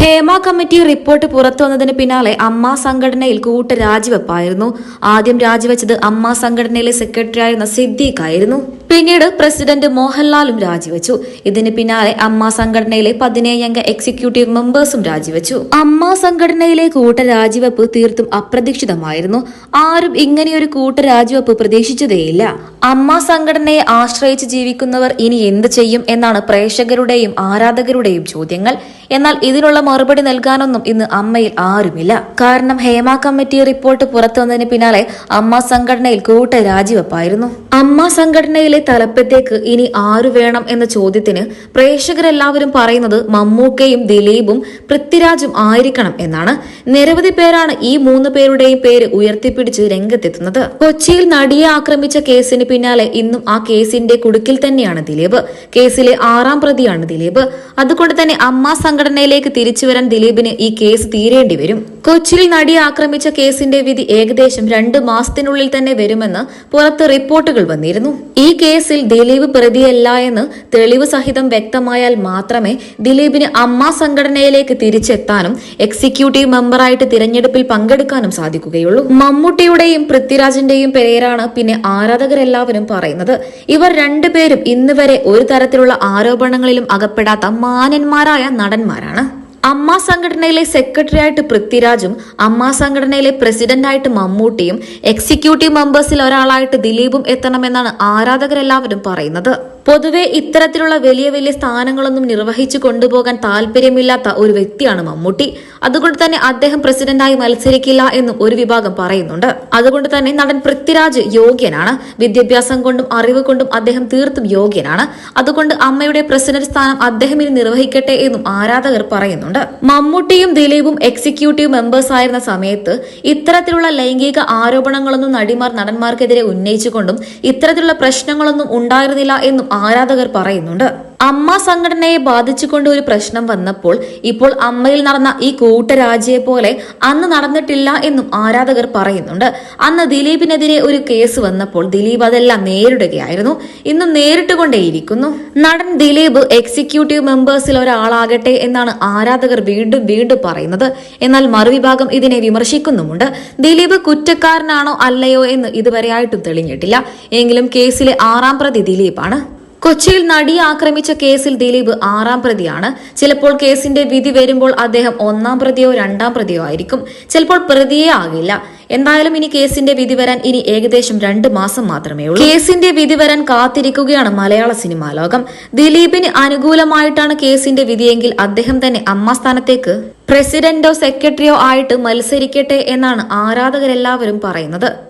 Hema committee report പുറത്തു വന്നതിന് പിന്നാലെ അമ്മ സംഘടനയിൽ കൂട്ട രാജിവെപ്പായിരുന്നു. ആദ്യം രാജിവെച്ചത് അമ്മ സംഘടനയിലെ സെക്രട്ടറി ആയിരുന്ന സിദ്ദീഖ് ആയിരുന്നു പിന്നീട് പ്രസിഡന്റ് മോഹൻലാലും രാജിവെച്ചു. ഇതിന് പിന്നാലെ അമ്മ സംഘടനയിലെ പതിനേഴംഗ എക്സിക്യൂട്ടീവ് മെമ്പേഴ്സും രാജിവെച്ചു. അമ്മ സംഘടനയിലെ കൂട്ട രാജിവെപ്പ് തീർത്തും അപ്രതീക്ഷിതമായിരുന്നു. ആരും ഇങ്ങനെയൊരു കൂട്ട രാജിവെപ്പ് പ്രതീക്ഷിച്ചതേയില്ല. അമ്മ സംഘടനയെ ആശ്രയിച്ച് ജീവിക്കുന്നവർ ഇനി എന്ത് ചെയ്യും എന്നാണ് പ്രേക്ഷകരുടെയും ആരാധകരുടെയും ചോദ്യങ്ങൾ. എന്നാൽ ഇതിനുള്ള മറുപടി നൽകാനൊന്നും ഇന്ന് അമ്മയിൽ ആരുമില്ല. കാരണം ഹേമ കമ്മിറ്റി റിപ്പോർട്ട് പുറത്തുവന്നതിന് പിന്നാലെ അമ്മ സംഘടനയിൽ കൂട്ട രാജിവെപ്പായിരുന്നു അമ്മ സംഘടനയിലെ തലപ്പത്തേക്ക് ഇനി ആരു വേണം എന്ന ചോദ്യത്തിന് പ്രേക്ഷകരെല്ലാവരും പറയുന്നത് മമ്മൂക്കയും ദിലീപും പൃഥ്വിരാജും ആയിരിക്കണം എന്നാണ്. നിരവധി പേരാണ് ഈ മൂന്ന് പേരുടെയും പേര് ഉയർത്തിപ്പിടിച്ച് രംഗത്തെത്തുന്നത്. കൊച്ചിയിൽ നടിയെ ആക്രമിച്ച കേസിന് പിന്നാലെ ഇന്നും ആ കേസിന്റെ കുടുക്കിൽ തന്നെയാണ് ദിലീപ്. കേസിലെ ആറാം പ്രതിയാണ് ദിലീപ്. അതുകൊണ്ട് തന്നെ അമ്മ സംഘടനയിലേക്ക് തിരിച്ചുവരാൻ ദിലീപിന് ഈ കേസ് തീരേണ്ടി വരും. കൊച്ചിയിൽ നടിയെ ആക്രമിച്ച കേസിന്റെ വിധി ഏകദേശം രണ്ട് മാസത്തിനുള്ളിൽ തന്നെ വരുമെന്ന് പുറത്ത് റിപ്പോർട്ടുകൾ വന്നിരുന്നു. ഈ കേസിൽ ദിലീപ് പ്രതിയല്ല എന്ന് തെളിവ് സഹിതം വ്യക്തമായാൽ മാത്രമേ ദിലീപിന് അമ്മ സംഘടനയിലേക്ക് തിരിച്ചെത്താനും എക്സിക്യൂട്ടീവ് മെമ്പറായിട്ട് തിരഞ്ഞെടുപ്പിൽ പങ്കെടുക്കാനും സാധിക്കുകയുള്ളൂ. മമ്മൂട്ടിയുടെയും പൃഥ്വിരാജിന്റെയും പേരാണ് പിന്നെ ആരാധകരെല്ലാവരും പറയുന്നത്. ഇവർ രണ്ടുപേരും ഇന്ന് വരെ ഒരു തരത്തിലുള്ള ആരോപണങ്ങളിലും അകപ്പെടാത്ത മാന്യന്മാരായ നടന്മാരാണ് അമ്മ സംഘടനയിലെ സെക്രട്ടറി ആയിട്ട് പൃഥ്വിരാജും അമ്മ സംഘടനയിലെ പ്രസിഡന്റായിട്ട് മമ്മൂട്ടിയും എക്സിക്യൂട്ടീവ് മെമ്പേഴ്സിൽ ഒരാളായിട്ട് ദിലീപും എത്തണമെന്നാണ് ആരാധകരെല്ലാവരും പറയുന്നത്. പൊതുവെ ഇത്തരത്തിലുള്ള വലിയ വലിയ സ്ഥാനങ്ങളൊന്നും നിർവഹിച്ചു കൊണ്ടുപോകാൻ താല്പര്യമില്ലാത്ത ഒരു വ്യക്തിയാണ് മമ്മൂട്ടി. അതുകൊണ്ട് തന്നെ അദ്ദേഹം പ്രസിഡന്റായി മത്സരിക്കില്ല എന്നും ഒരു വിഭാഗം പറയുന്നുണ്ട്. അതുകൊണ്ട് തന്നെ നടൻ പൃഥ്വിരാജ് യോഗ്യനാണ്. വിദ്യാഭ്യാസം കൊണ്ടും അറിവ് കൊണ്ടും അദ്ദേഹം തീർത്തും യോഗ്യനാണ്. അതുകൊണ്ട് അമ്മയുടെ പ്രസിഡന്റ് സ്ഥാനം അദ്ദേഹം ഇനി നിർവഹിക്കട്ടെ എന്നും ആരാധകർ പറയുന്നുണ്ട്. മമ്മൂട്ടിയും ദിലീപും എക്സിക്യൂട്ടീവ് മെമ്പേഴ്സ് ആയിരുന്ന സമയത്ത് ഇത്തരത്തിലുള്ള ലൈംഗിക ആരോപണങ്ങളൊന്നും നടിമാർ നടന്മാർക്കെതിരെ ഉന്നയിച്ചുകൊണ്ടും ഇത്തരത്തിലുള്ള പ്രശ്നങ്ങളൊന്നും ഉണ്ടായിരുന്നില്ല എന്നും ആരാധകർ പറയുന്നുണ്ട്. അമ്മ സംഘടനയെ ബാധിച്ചുകൊണ്ട് ഒരു പ്രശ്നം വന്നപ്പോൾ ഇപ്പോൾ അമ്മയിൽ നടന്ന ഈ കൂട്ടരാജിയെ പോലെ അന്ന് നടന്നിട്ടില്ല എന്നും ആരാധകർ പറയുന്നുണ്ട്. അന്ന് ദിലീപിനെതിരെ ഒരു കേസ് വന്നപ്പോൾ ദിലീപ് അതെല്ലാം നേരിടുകയായിരുന്നു. ഇന്ന് നേരിട്ടുകൊണ്ടേയിരിക്കുന്നു. നടൻ ദിലീപ് എക്സിക്യൂട്ടീവ് മെമ്പേഴ്സിൽ ഒരാളാകട്ടെ എന്നാണ് ആരാധകർ വീണ്ടും വീണ്ടും പറയുന്നത്. എന്നാൽ മറുവിഭാഗം ഇതിനെ വിമർശിക്കുന്നുമുണ്ട്. ദിലീപ് കുറ്റക്കാരനാണോ അല്ലയോ എന്ന് ഇതുവരെയായിട്ടും തെളിഞ്ഞിട്ടില്ല. എങ്കിലും കേസിലെ ആറാം പ്രതി ദിലീപാണ്. കൊച്ചിയിൽ നടിയെ ആക്രമിച്ച കേസിൽ ദിലീപ് ആറാം പ്രതിയാണ്. ചിലപ്പോൾ കേസിന്റെ വിധി വരുമ്പോൾ അദ്ദേഹം ഒന്നാം പ്രതിയോ രണ്ടാം പ്രതിയോ ആയിരിക്കും. ചിലപ്പോൾ പ്രതിയേ ആകില്ല. എന്തായാലും ഇനി കേസിന്റെ വിധി വരാൻ ഇനി ഏകദേശം രണ്ട് മാസം മാത്രമേ ഉള്ളൂ. കേസിന്റെ വിധി വരാൻ കാത്തിരിക്കുകയാണ് മലയാള സിനിമാ ലോകം. ദിലീപിന് അനുകൂലമായിട്ടാണ് കേസിന്റെ വിധിയെങ്കിൽ അദ്ദേഹം തന്നെ അമ്മാസ്ഥാനത്തേക്ക് പ്രസിഡന്റോ സെക്രട്ടറിയോ ആയിട്ട് മത്സരിക്കട്ടെ എന്നാണ് ആരാധകരെല്ലാവരും പറയുന്നത്.